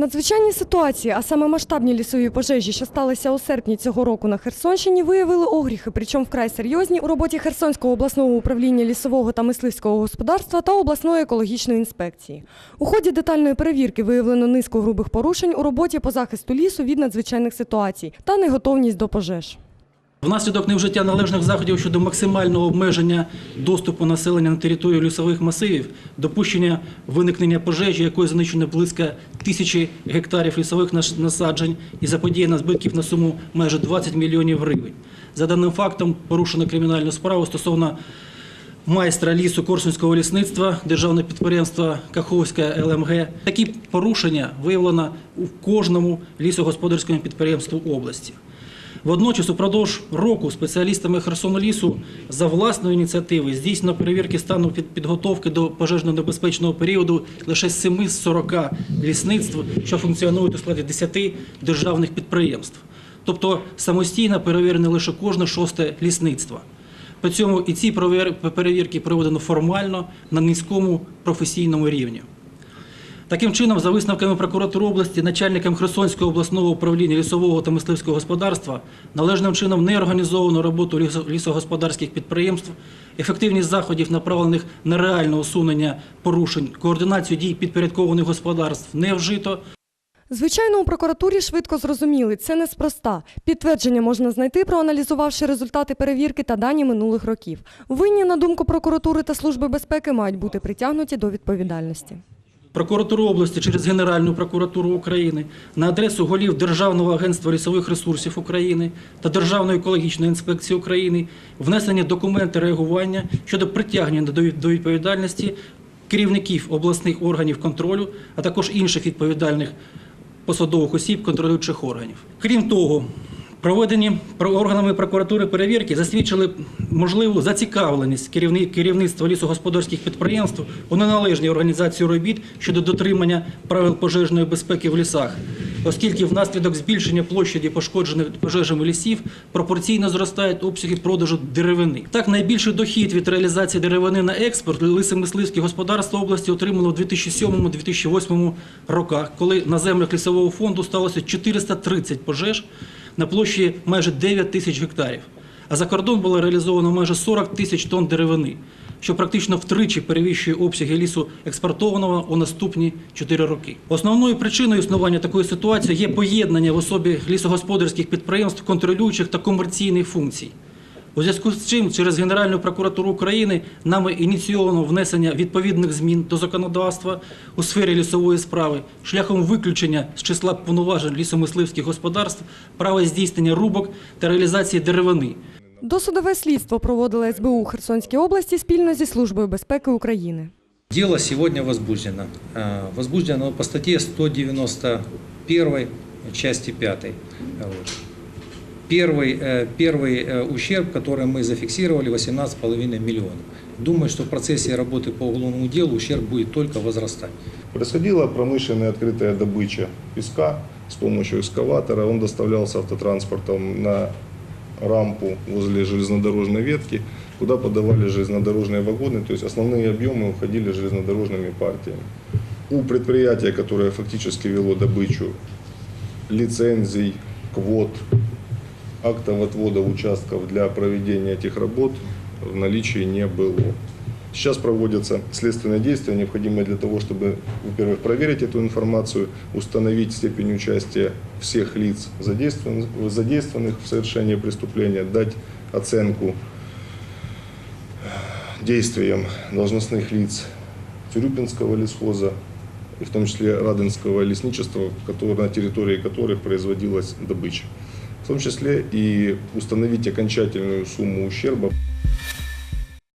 Надзвичайні ситуації, а саме масштабні лісові пожежі, що сталися у серпні цього року на Херсонщині, виявили огріхи, причому вкрай серйозні у роботі Херсонського обласного управління лісового та мисливського господарства та обласної екологічної інспекції. У ході детальної перевірки виявлено низку грубих порушень у роботі по захисту лісу від надзвичайних ситуацій та неготовність до пожеж. Внаслідок невжиття належних заходів щодо максимального обмеження доступу населення на територію лісових масивів, допущення виникнення пожежі, якої знищено близько тисячі гектарів лісових насаджень і заподіяно збитків на суму майже 20 мільйонів гривень. За даним фактом порушено кримінальну справу стосовно майстра лісу Корсунського лісництва державного підприємства Каховська ЛМГ. Такі порушення виявлено у кожному лісогосподарському підприємстві області. Водночас, упродовж року спеціалістами Херсонолісу за власної ініціативи здійснено перевірки стану під- підготовки до пожежно-небезпечного періоду лише з 7 з 40 лісництв, що функціонують у складі 10 державних підприємств. Тобто самостійно перевірено лише кожне шосте лісництво. При цьому і ці перевірки проведено формально на низькому професійному рівні. Таким чином, за висновками прокуратури області, начальникам Херсонського обласного управління лісового та мисливського господарства належним чином не організовано роботу лісогосподарських підприємств, ефективність заходів, направлених на реальне усунення порушень, координацію дій підпорядкованих господарств не вжито. Звичайно, у прокуратурі швидко зрозуміли, це неспроста. Підтвердження можна знайти, проаналізувавши результати перевірки та дані минулих років. Винні, на думку прокуратури та Служби безпеки, мають бути притягнуті до відповідальності. Прокуратуру області через Генеральну прокуратуру України на адресу голів Державного агентства лісових ресурсів України та Державної екологічної інспекції України внесені документи реагування щодо притягнення до відповідальності керівників обласних органів контролю, а також інших відповідальних посадових осіб контролюючих органів. Крім того, проведені про- органами прокуратури перевірки засвідчили можливу зацікавленість керівни- керівництва лісогосподарських підприємств у неналежній організації робіт щодо дотримання правил пожежної безпеки в лісах, оскільки внаслідок збільшення площаді пошкоджених пожежами лісів пропорційно зростають обсяги продажу деревини. Так, найбільший дохід від реалізації деревини на експорт лисомисливське господарство області отримало в 2007-2008 роках, коли на землях лісового фонду сталося 430 пожеж на площі майже 9 тисяч гектарів. А за кордон було реалізовано майже 40 тисяч тонн деревини, що практично втричі перевищує обсяги лісу експортованого у наступні 4 роки. Основною причиною існування такої ситуації є поєднання в особі лісогосподарських підприємств контролюючих та комерційних функцій. У зв'язку з чим через Генеральну прокуратуру України нами ініційовано внесення відповідних змін до законодавства у сфері лісової справи шляхом виключення з числа повноважень лісомисливських господарств права здійснення рубок та реалізації деревини. Досудове слідство проводила СБУ у Херсонській області спільно зі Службою безпеки України. Дело сегодня возбуждено. Э, Возбуждено по статье 191 части 5. Первый, э, первый э, ущерб, который мы зафиксировали, 18,5 миллионов. Думаю, что в процессе работы по уголовному делу ущерб будет только возрастать. Происходила промышленная открытая добыча песка с помощью экскаватора. Он доставлялся автотранспортом на рампу возле железнодорожной ветки, куда подавали железнодорожные вагоны, то есть основные объемы уходили железнодорожными партиями. У предприятия, которое фактически вело добычу лицензий, квот, актов отвода участков для проведения этих работ в наличии не было. Сейчас проводятся следственные действия, необходимые для того, чтобы, во-первых, проверить эту информацию, установить степень участия всех лиц, задействованных, задействованных в совершении преступления, дать оценку действиям должностных лиц Тюрюпинского лесхоза, и в том числе Радонского лесничества, на территории которых производилась добыча. В том числе и установить окончательную сумму ущерба.